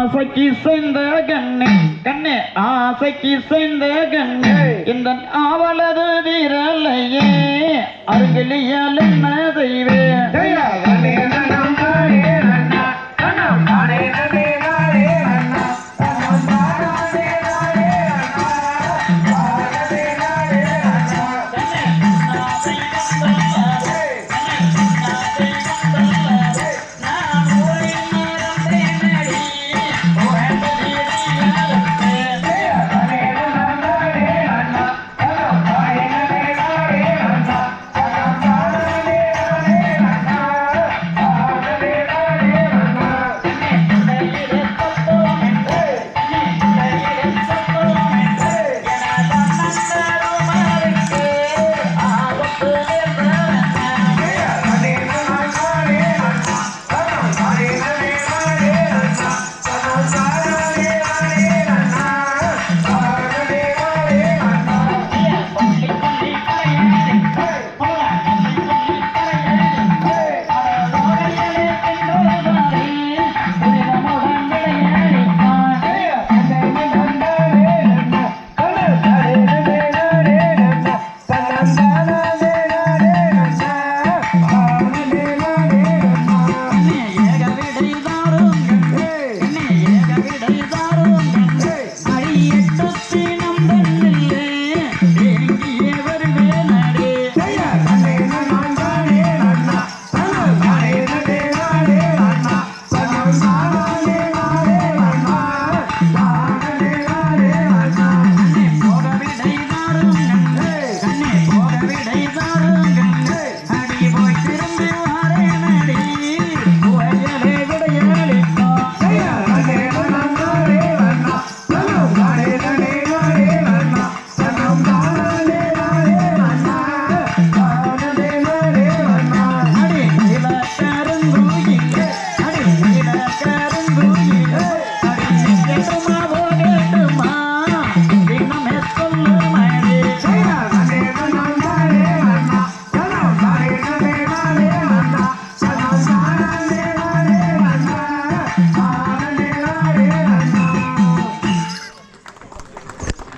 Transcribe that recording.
ஆசைக்கு செய்த கண்ணே கண்ணே ஆசைக்கு செய்த கண்ணே. இந்த ஆவலது வீரலையே அருகிலியால் என்ன செய்வே?